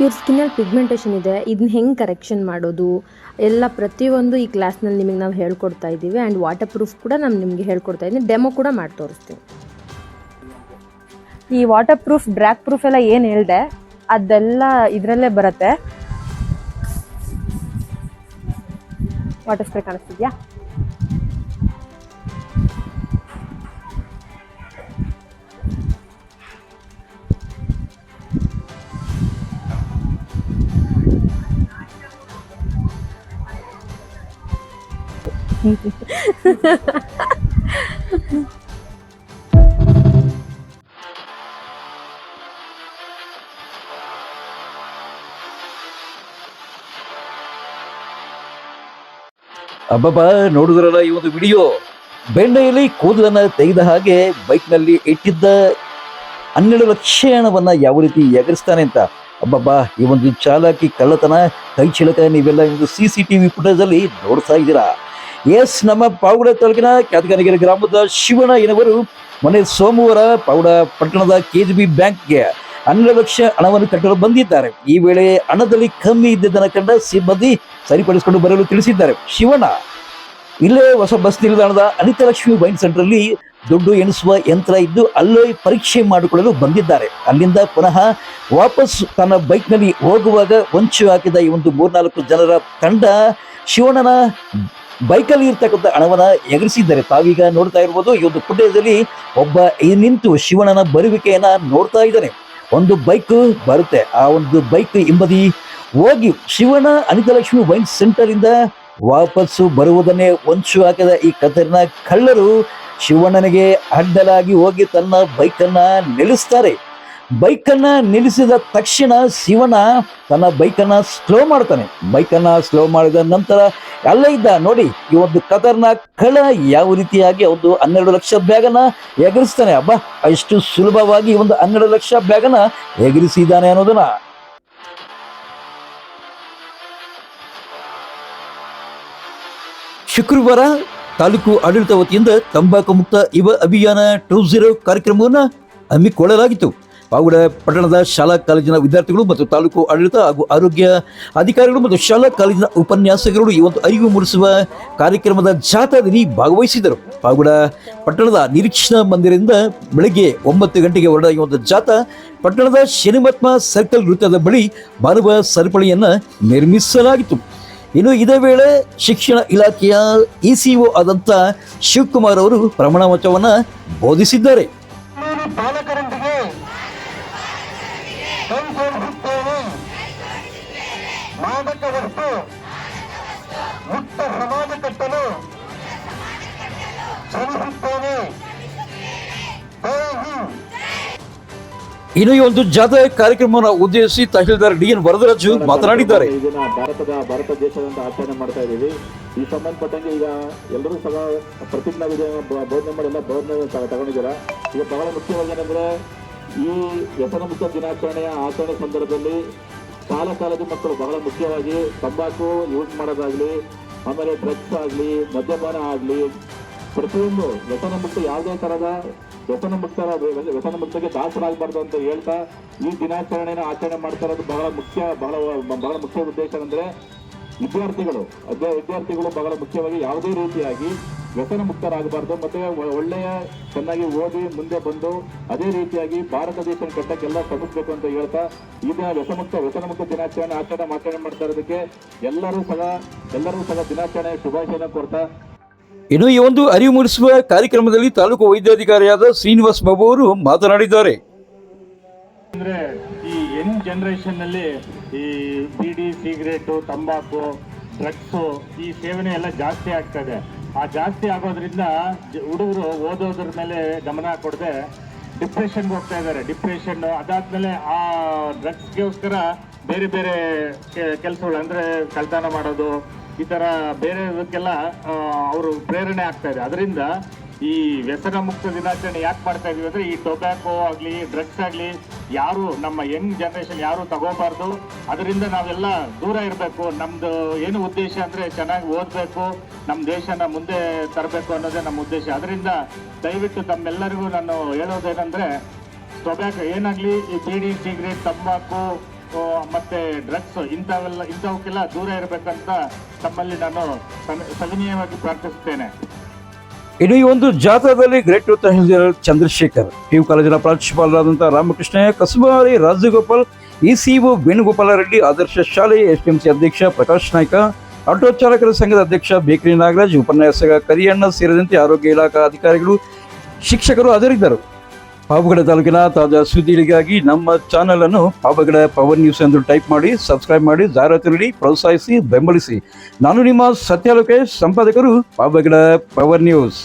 ಇವ್ರ ಸ್ಕಿನ್ನಲ್ಲಿ ಪಿಗ್ಮೆಂಟೇಷನ್ ಇದೆ ಇದನ್ನ ಹೆಂಗೆ ಕರೆಕ್ಷನ್ ಮಾಡೋದು, ಎಲ್ಲ ಪ್ರತಿಯೊಂದು ಈ ಕ್ಲಾಸ್ನಲ್ಲಿ ನಿಮಗೆ ನಾವು ಹೇಳ್ಕೊಡ್ತಾ ಇದ್ದೀವಿ ಆ್ಯಂಡ್ ವಾಟರ್ ಪ್ರೂಫ್ ಕೂಡ ನಾನು ನಿಮಗೆ ಹೇಳ್ಕೊಡ್ತಾ ಇದ್ದೀನಿ. ಡೆಮೋ ಕೂಡ ಮಾಡಿ ತೋರಿಸ್ತೀನಿ ಈ ವಾಟರ್ ಪ್ರೂಫ್ ಡ್ರ್ಯಾಕ್ ಪ್ರೂಫ್ ಎಲ್ಲ ಏನು ಹೇಳಿದೆ, ಅದೆಲ್ಲ ಇದರಲ್ಲೇ ಬರುತ್ತೆ. ವಾಟರ್ ಸ್ಪ್ರೇ ಕಾಣಿಸ್ತಿದ್ಯಾ? ಅಬ್ಬಬ್ಬ, ನೋಡಿದ್ರಲ್ಲ ಈ ಒಂದು ವಿಡಿಯೋ? ಬೆಣ್ಣೆಯಲ್ಲಿ ಕೂದಲನ್ನ ತೆಗೆದ ಹಾಗೆ ಬೈಕ್ನಲ್ಲಿ ಇಟ್ಟಿದ್ದ ಹನ್ನೆರಡು ಲಕ್ಷ ಹಣವನ್ನ ಯಾವ ರೀತಿ ಎಗರಿಸ್ತಾನೆ ಅಂತ? ಅಬ್ಬಬ್ಬ, ಈ ಒಂದು ಚಾಲಕಿ ಕಳ್ಳತನ, ಕೈ ಚಿಳಕ ನೀವೆಲ್ಲ ಸಿ ಸಿ ಫುಟೇಜ್ ಅಲ್ಲಿ ನೋಡ್ತಾ ಇದ್ದೀರಾ? ಎಸ್, ನಮ್ಮ ಪಾವಗಡ ತಾಲೂಕಿನ ಕ್ಯಾತಗನಗಿರಿ ಗ್ರಾಮದ ಶಿವಣ ಎನ್ನುವರು ಮೊನ್ನೆ ಸೋಮವಾರ ಪಾವುಡ ಪಟ್ಟಣದ ಕೆಜಿಬಿ ಬ್ಯಾಂಕ್ಗೆ ಹನ್ನೆರಡು ಲಕ್ಷ ಹಣವನ್ನು ಕಟ್ಟಲು ಬಂದಿದ್ದಾರೆ. ಈ ವೇಳೆ ಹಣದಲ್ಲಿ ಕಮ್ಮಿ ಇದ್ದಿದ್ದನ್ನು ಕಂಡ ಸಿಬ್ಬಂದಿ ಸರಿಪಡಿಸಿಕೊಂಡು ಬರಲು ತಿಳಿಸಿದ್ದಾರೆ. ಶಿವಣ್ಣ, ಇಲ್ಲೇ ಹೊಸ ಬಸ್ ನಿಲ್ದಾಣದ ಅನಿತಾ ಲಕ್ಷ್ಮಿ ವೈನ್ ಸೆಂಟರ್ ಅಲ್ಲಿ ದುಡ್ಡು ಎಣಿಸುವ ಯಂತ್ರ ಇದ್ದು ಅಲ್ಲೇ ಪರೀಕ್ಷೆ ಮಾಡಿಕೊಳ್ಳಲು ಬಂದಿದ್ದಾರೆ. ಅಲ್ಲಿಂದ ಪುನಃ ವಾಪಸ್ ತನ್ನ ಬೈಕ್ನಲ್ಲಿ ಹೋಗುವಾಗ ಹೊಂಚು ಹಾಕಿದ ಈ ಒಂದು ಮೂರ್ನಾಲ್ಕು ಜನರ ತಂಡ ಶಿವಣ್ಣನ ಬೈಕಲ್ಲಿ ಇರ್ತಕ್ಕಂಥ ಹಣವನ್ನ ಎಗರಿಸಿದ್ದಾರೆ. ತಾವೀಗ ನೋಡ್ತಾ ಇರ್ಬೋದು, ಈ ಒಂದು ಫುಟೇಜಲ್ಲಿ ಒಬ್ಬ ನಿಂತು ಶಿವಣ್ಣನ ಬರುವಿಕೆಯನ್ನ ನೋಡ್ತಾ ಇದ್ದಾನೆ. ಒಂದು ಬೈಕ್ ಬರುತ್ತೆ. ಆ ಒಂದು ಬೈಕ್ ಹಿಂಬದಿ ಹೋಗಿ ಶಿವನ ಅನಿತಲಕ್ಷ್ಮಿ ವೈನ್ ಸೆಂಟರ್ ಇಂದ ವಾಪಸ್ಸು ಬರುವುದನ್ನೇ ಹೊಂಚು ಹಾಕಿದ ಈ ಕತರಿನ ಕಳ್ಳರು ಶಿವಣ್ಣನಿಗೆ ಅಡ್ಡಲಾಗಿ ಹೋಗಿ ತನ್ನ ಬೈಕನ್ನ ನಿಲ್ಲಿಸ್ತಾರೆ. ಬೈಕನ್ನ ನಿಲ್ಲಿಸಿದ ತಕ್ಷಣ ಶಿವನ ತನ್ನ ಬೈಕನ್ನ ಸ್ಲೋ ಮಾಡ್ತಾನೆ. ಬೈಕನ್ನ ಸ್ಲೋ ಮಾಡಿದ ನಂತರ ಅಲ್ಲೇ ಇದ್ದ, ನೋಡಿ, ಈ ಒಂದು ಕತರ್ನ ಕಳ ಯಾವ ರೀತಿಯಾಗಿ ಒಂದು ಹನ್ನೆರಡು ಲಕ್ಷ ಬ್ಯಾಗನ್ನ ಎಗರಿಸ್ತಾನೆ. ಅಬ್ಬ ಅಷ್ಟು ಸುಲಭವಾಗಿ ಒಂದು ಹನ್ನೆರಡು ಲಕ್ಷ ಬ್ಯಾಗನ್ನ ಎಗರಿಸಿದ್ದಾನೆ ಅನ್ನೋದನ್ನ. ಶುಕ್ರವಾರ ತಾಲೂಕು ಆಡಳಿತ ವತಿಯಿಂದ ತಂಬಾಕು ಮುಕ್ತ ಯುವ ಅಭಿಯಾನ ಟೂ ಜೀರೋ ಕಾರ್ಯಕ್ರಮವನ್ನು ಹಮ್ಮಿಕೊಳ್ಳಲಾಗಿತ್ತು. ಪಾವಗಡ ಪಟ್ಟಣದ ಶಾಲಾ ಕಾಲೇಜಿನ ವಿದ್ಯಾರ್ಥಿಗಳು ಮತ್ತು ತಾಲೂಕು ಆಡಳಿತ ಹಾಗೂ ಆರೋಗ್ಯ ಅಧಿಕಾರಿಗಳು ಮತ್ತು ಶಾಲಾ ಕಾಲೇಜಿನ ಉಪನ್ಯಾಸಕರು ಈ ಒಂದು ಅರಿವು ಮೂಡಿಸುವ ಕಾರ್ಯಕ್ರಮದ ಜಾಥಾದಲ್ಲಿ ಭಾಗವಹಿಸಿದರು. ಪಾವಗಡ ಪಟ್ಟಣದ ನಿರೀಕ್ಷಣಾ ಮಂದಿರದಿಂದ ಬೆಳಗ್ಗೆ ಒಂಬತ್ತು ಗಂಟೆಗೆ ಹೊರಡ ಈ ಒಂದು ಜಾಥಾ ಪಟ್ಟಣದ ಶನಿಮತ್ಮ ಸರ್ಕಲ್ ವೃತ್ತದ ಬಳಿ ಬರುವ ಸರಪಳಿಯನ್ನು ನಿರ್ಮಿಸಲಾಗಿತ್ತು. ಇನ್ನು ಇದೇ ವೇಳೆ ಶಿಕ್ಷಣ ಇಲಾಖೆಯ ಇಸಿಒ ಆದಂಥ ಶಿವಕುಮಾರ್ ಅವರು ಪ್ರಮಾಣ ವಚನವನ್ನು ಬೋಧಿಸಿದ್ದಾರೆ. ಮಾದಕ ವಸ್ತು ಮುಕ್ತ ಸಮಾಜ ಕಟ್ಟಲು ಶ್ರಮಿಸುತ್ತೇನೆ. ಇನ್ನು ಈ ಒಂದು ಜಾಥಾ ಕಾರ್ಯಕ್ರಮವನ್ನು ಉದ್ದೇಶಿಸಿ ತಹಶೀಲ್ದಾರ್ ಡಿ ಎನ್ ವರದರಾಜು ಮಾತನಾಡಿದ್ದಾರೆ. ಇದನ್ನ ಭಾರತದ ಭಾರತ ದೇಶದಂತ ಆಚರಣೆ ಮಾಡ್ತಾ ಇದ್ದೀವಿ. ಈ ಸಂಬಂಧಪಟ್ಟಂಗೆ ಈಗ ಎಲ್ಲರೂ ಸಹ ಪ್ರತಿಜ್ಞಾ ವಿಧಿ ಬೋಧನೆ ಮಾಡಿ ಎಲ್ಲ ಬೋಧನೆ ತಗೊಂಡಿದ್ದೀರಾ. ಈಗ ಬಹಳ ಮುಖ್ಯವಾಗಿ ಏನಂದ್ರೆ ಈ ವ್ಯಸನ ಮುಕ್ತ ದಿನಾಚರಣೆಯ ಆಚರಣೆ ಸಂದರ್ಭದಲ್ಲಿ ಶಾಲಾ ಕಾಲದ ಮಕ್ಕಳು ಬಹಳ ಮುಖ್ಯವಾಗಿ ತಂಬಾಕು ಯೂಸ್ ಮಾಡೋದಾಗ್ಲಿ, ಆಮೇಲೆ ಡ್ರಗ್ಸ್ ಆಗಲಿ, ಮದ್ಯಪಾನ ಆಗಲಿ, ಪ್ರತಿಯೊಂದು ವ್ಯಸನ ಮುಕ್ತ ಯಾವುದೇ ತರಹದ ವ್ಯಸನ ಮುಕ್ತರ ವ್ಯಸನ ಮುಕ್ತಕ್ಕೆ ದಾಸರಾಗಬಾರ್ದು ಅಂತ ಹೇಳ್ತಾ ಈ ದಿನಾಚರಣೆಯನ್ನು ಆಚರಣೆ ಮಾಡ್ತಾ ಇರೋದು ಬಹಳ ಮುಖ್ಯ, ಬಹಳ ಬಹಳ ಮುಖ್ಯ ಉದ್ದೇಶ ಅಂದ್ರೆ ವಿದ್ಯಾರ್ಥಿಗಳು ಅದೇ ವಿದ್ಯಾರ್ಥಿಗಳು ಬಹಳ ಮುಖ್ಯವಾಗಿ ಯಾವುದೇ ರೀತಿಯಾಗಿ ವ್ಯಸನ ಮುಕ್ತರಾಗಬಾರ್ದು ಮತ್ತೆ ಒಳ್ಳೆಯ ಚೆನ್ನಾಗಿ ಓದಿ ಮುಂದೆ ಬಂದು ಅದೇ ರೀತಿಯಾಗಿ ಭಾರತ ದೇಶ ಕಟ್ಟಕ್ಕೆಲ್ಲ ಶ್ರಮಿಸ್ಬೇಕು ಅಂತ ಹೇಳ್ತಾ ಈ ದಿನ ವ್ಯಸಮುಕ್ತ ವ್ಯಸನ ಮುಕ್ತ ದಿನಾಚರಣೆ ಆಚರಣೆ ಆಚರಣೆ ಮಾಡ್ತಾ ಇರೋದಕ್ಕೆ ಎಲ್ಲರೂ ಸಹ ಎಲ್ಲರೂ ಸಹ ದಿನಾಚರಣೆ ಶುಭಾಶಯ ಕೊಡ್ತಾ ಇನ್ನು ಈ ಒಂದು ಅರಿವು ಮೂಡಿಸುವ ಕಾರ್ಯಕ್ರಮದಲ್ಲಿ ತಾಲೂಕು ವೈದ್ಯಾಧಿಕಾರಿಯಾದ ಶ್ರೀನಿವಾಸ್ ಬಾಬು ಅವರು ಮಾತನಾಡಿದ್ದಾರೆ. ಅಂದ್ರೆ ಈ ಯಂಗ್ ಜನರೇಷನ್ನಲ್ಲಿ ಈ ಬೀಡಿ ಸಿಗರೇಟು, ತಂಬಾಕು, ಡ್ರಗ್ಸು ಈ ಸೇವನೆ ಎಲ್ಲ ಜಾಸ್ತಿ ಆಗ್ತಾ ಇದೆ. ಆ ಜಾಸ್ತಿ ಆಗೋದ್ರಿಂದ ಹುಡುಗರು ಓದೋದ್ರ ಮೇಲೆ ಗಮನ ಕೊಡದೆ ಡಿಪ್ರೆಷನ್ಗೆ ಹೋಗ್ತಾ ಇದ್ದಾರೆ. ಡಿಪ್ರೆಷನ್ ಅದಾದ್ಮೇಲೆ ಆ ಡ್ರಗ್ಸ್ಗೋಸ್ಕರ ಬೇರೆ ಬೇರೆ ಕೆಲಸಗಳು ಅಂದ್ರೆ ಕಳ್ತನ ಮಾಡೋದು, ಈ ಥರ ಬೇರೆ ಇದಕ್ಕೆಲ್ಲ ಅವರು ಪ್ರೇರಣೆ ಆಗ್ತಾ ಇದೆ. ಅದರಿಂದ ಈ ವ್ಯಸನ ಮುಕ್ತ ದಿನಾಚರಣೆ ಯಾಕೆ ಮಾಡ್ತಾ ಇದೀವಿ ಅಂದ್ರೆ ಈ ಟೊಬ್ಯಾಕೋ ಆಗ್ಲಿ, ಡ್ರಗ್ಸ್ ಆಗ್ಲಿ, ಯಾರು ನಮ್ಮ ಯಂಗ್ ಜನರೇಷನ್ ಯಾರು ತಗೋಬಾರ್ದು. ಅದರಿಂದ ನಾವೆಲ್ಲ ದೂರ ಇರಬೇಕು. ನಮ್ದು ಏನು ಉದ್ದೇಶ ಅಂದ್ರೆ ಚೆನ್ನಾಗಿ ಓದ್ಬೇಕು ನಮ್ಮ ದೇಶನ ಮುಂದೆ ತರಬೇಕು ಅನ್ನೋದೇ ನಮ್ಮ ಉದ್ದೇಶ. ಅದರಿಂದ ದಯವಿಟ್ಟು ತಮ್ಮೆಲ್ಲರಿಗೂ ನಾನು ಹೇಳೋದೇನಂದ್ರೆ, ಟೊಬ್ಯಾಕೋ ಏನಾಗ್ಲಿ, ಈ ಬೀಡಿ, ಸಿಗರೇಟ್, ತಂಬಾಕು ಮತ್ತೆ ಡ್ರಗ್ಸ್ ಇಂಥವೆಲ್ಲ, ಇಂಥವಕ್ಕೆಲ್ಲ ದೂರ ಇರಬೇಕಂತ ತಮ್ಮಲ್ಲಿ ನಾನು ಸವಿ- ಸವಿನಯವಾಗಿ ಪ್ರಾರ್ಥಿಸುತ್ತೇನೆ. ಇನ್ನು ಈ ಒಂದು ಜಾಥಾದಲ್ಲಿ ಗ್ರೇಟ್ ತಹಸೀಲ್ದಾರ್ ಚಂದ್ರಶೇಖರ್, ಪಿಯು ಕಾಲೇಜಿನ ಪ್ರಾಂಶುಪಾಲರಾದಂತಹ ರಾಮಕೃಷ್ಣ ಕಸುಬಾರಿ ರಾಜಗೋಪಾಲ್, ಇಸಿಒ ಸಿಒ ವೇಣುಗೋಪಾಲ ರೆಡ್ಡಿ, ಆದರ್ಶ ಶಾಲೆ ಎಸ್ಡಿಎಂಸಿ ಅಧ್ಯಕ್ಷ ಪ್ರಕಾಶ್ ನಾಯ್ಕ, ಆಟೋ ಚಾಲಕರ ಸಂಘದ ಅಧ್ಯಕ್ಷ ಬೇಕರಿ ನಾಗರಾಜ್, ಉಪನ್ಯಾಸಕ ಕರಿಯಣ್ಣ ಸೇರಿದಂತೆ ಆರೋಗ್ಯ ಇಲಾಖಾ ಅಧಿಕಾರಿಗಳು, ಶಿಕ್ಷಕರು ಹಾಜರಿದ್ದರು. ಪಾವಗಡ ತಾಲೂಕಿನ ತಾಜಾ ಸುದ್ದಿಗಳಿಗಾಗಿ ನಮ್ಮ ಚಾನೆಲ್ ಅನ್ನು ಪಾವಗಡ ಪವರ್ ನ್ಯೂಸ್ ಎಂದು ಟೈಪ್ ಮಾಡಿ ಸಬ್ಸ್ಕ್ರೈಬ್ ಮಾಡಿ, ಜಾಹೀರಾತು ನೀಡಿ, ಪ್ರೋತ್ಸಾಹಿಸಿ, ಬೆಂಬಲಿಸಿ. ನಾನು ನಿಮ್ಮ ಸತ್ಯ ಲೋಕೇಶ್, ಸಂಪಾದಕರು ಪಾವಗಡ ಪವರ್ ನ್ಯೂಸ್